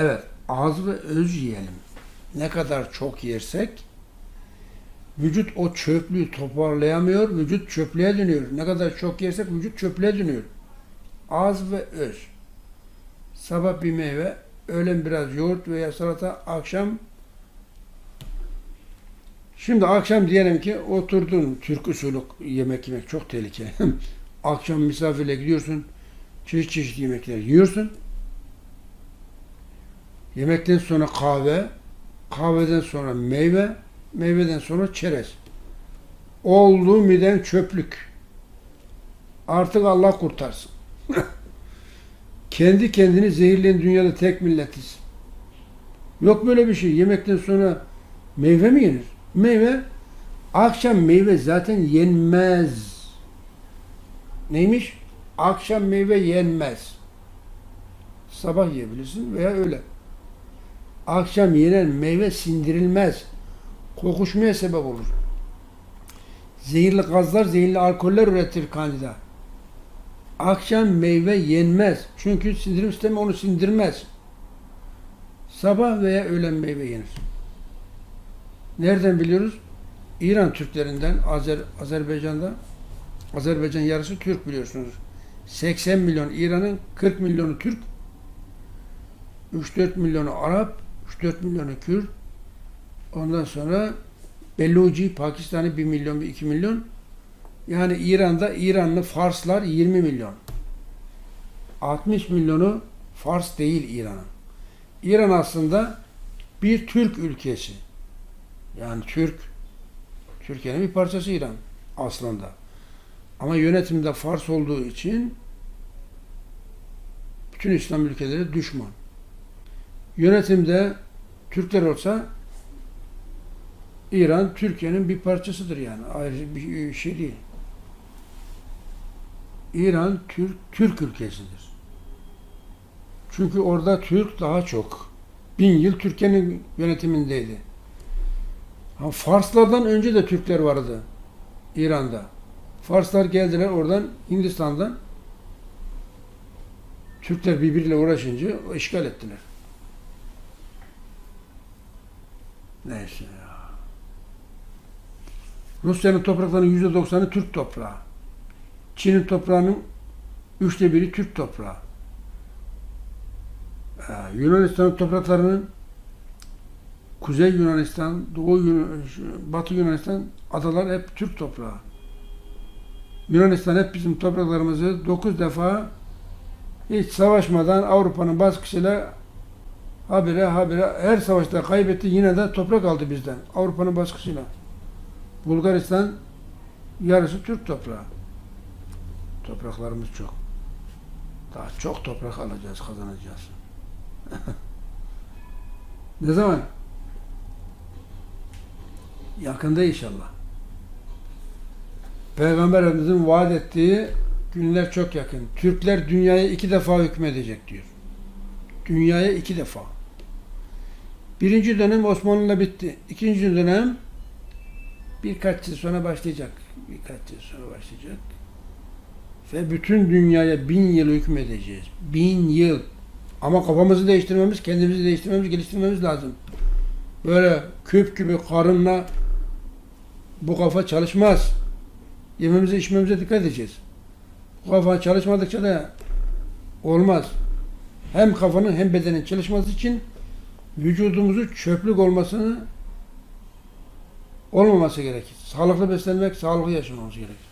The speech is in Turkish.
Evet, az ve öz yiyelim. Ne kadar çok yersek vücut o çöplüğü toparlayamıyor, vücut çöplüğe dönüyor. Ne kadar çok yersek vücut çöplüğe dönüyor. Az ve öz. Sabah bir meyve, öğlen biraz yoğurt veya salata, akşam Şimdi akşam diyelim ki oturdun Türk usulü yemek yemek çok tehlikeli. akşam misafirle gidiyorsun, çeşit çeşit yemekler yiyorsun. Yemekten sonra kahve, kahveden sonra meyve, meyveden sonra çerez. Oldu miden çöplük. Artık Allah kurtarsın. Kendi kendini zehirleyen dünyada tek milletiz. Yok böyle bir şey. Yemekten sonra meyve mi yenir? Meyve, akşam meyve zaten yenmez. Neymiş? Akşam meyve yenmez. Sabah yiyebilirsin veya öğlen. Akşam yenen meyve sindirilmez. Kokuşmaya sebep olur. Zehirli gazlar, zehirli alkoller üretir kandida. Akşam meyve yenmez. Çünkü sindirim sistemi onu sindirmez. Sabah veya öğlen meyve yenir. Nereden biliyoruz? İran Türklerinden, Azer, Azerbaycan'da, Azerbaycan yarısı Türk biliyorsunuz. 80 milyon İran'ın 40 milyonu Türk, 3-4 milyonu Arap, 3-4 milyonu Kürt, ondan sonra Beluci, Pakistan'ı 1 milyon, 2 milyon. Yani İran'da İranlı Farslar 20 milyon. 60 milyonu Fars değil İran'ın. İran aslında bir Türk ülkesi. Yani Türk, Türkiye'nin bir parçası İran aslında. Ama yönetimde Fars olduğu için bütün İslam ülkeleri düşman. Yönetimde Türkler olsa İran Türkiye'nin bir parçasıdır yani. Ayrı bir şey değil. İran Türk Türk ülkesidir. Çünkü orada Türk daha çok. Bin yıl Türkiye'nin yönetimindeydi. Ha, Farslardan önce de Türkler vardı İran'da. Farslar geldiler oradan Hindistan'dan. Türkler birbiriyle uğraşınca işgal ettiler. Neyse ya. Rusya'nın topraklarının yüzde doksanı Türk toprağı. Çin'in toprağının üçte biri Türk toprağı. Ee, Yunanistan'ın topraklarının Kuzey Yunanistan, Doğu Yunan, Batı Yunanistan adalar hep Türk toprağı. Yunanistan hep bizim topraklarımızı dokuz defa hiç savaşmadan Avrupa'nın baskısıyla habire habire her savaşta kaybetti yine de toprak aldı bizden. Avrupa'nın baskısıyla. Bulgaristan yarısı Türk toprağı. Topraklarımız çok. Daha çok toprak alacağız, kazanacağız. ne zaman? Yakında inşallah. Peygamber Efendimiz'in vaat ettiği günler çok yakın. Türkler dünyaya iki defa hükmedecek diyor. Dünyaya iki defa. Birinci dönem Osmanlı'la bitti. İkinci dönem birkaç yıl sonra başlayacak. Birkaç yıl sonra başlayacak. Ve bütün dünyaya bin yıl hükmedeceğiz. Bin yıl. Ama kafamızı değiştirmemiz, kendimizi değiştirmemiz, geliştirmemiz lazım. Böyle küp gibi karınla bu kafa çalışmaz. Yememize içmemize dikkat edeceğiz. Bu kafa çalışmadıkça da olmaz. Hem kafanın hem bedenin çalışması için vücudumuzu çöplük olmasını olmaması gerekir. Sağlıklı beslenmek, sağlıklı yaşamamız gerekir.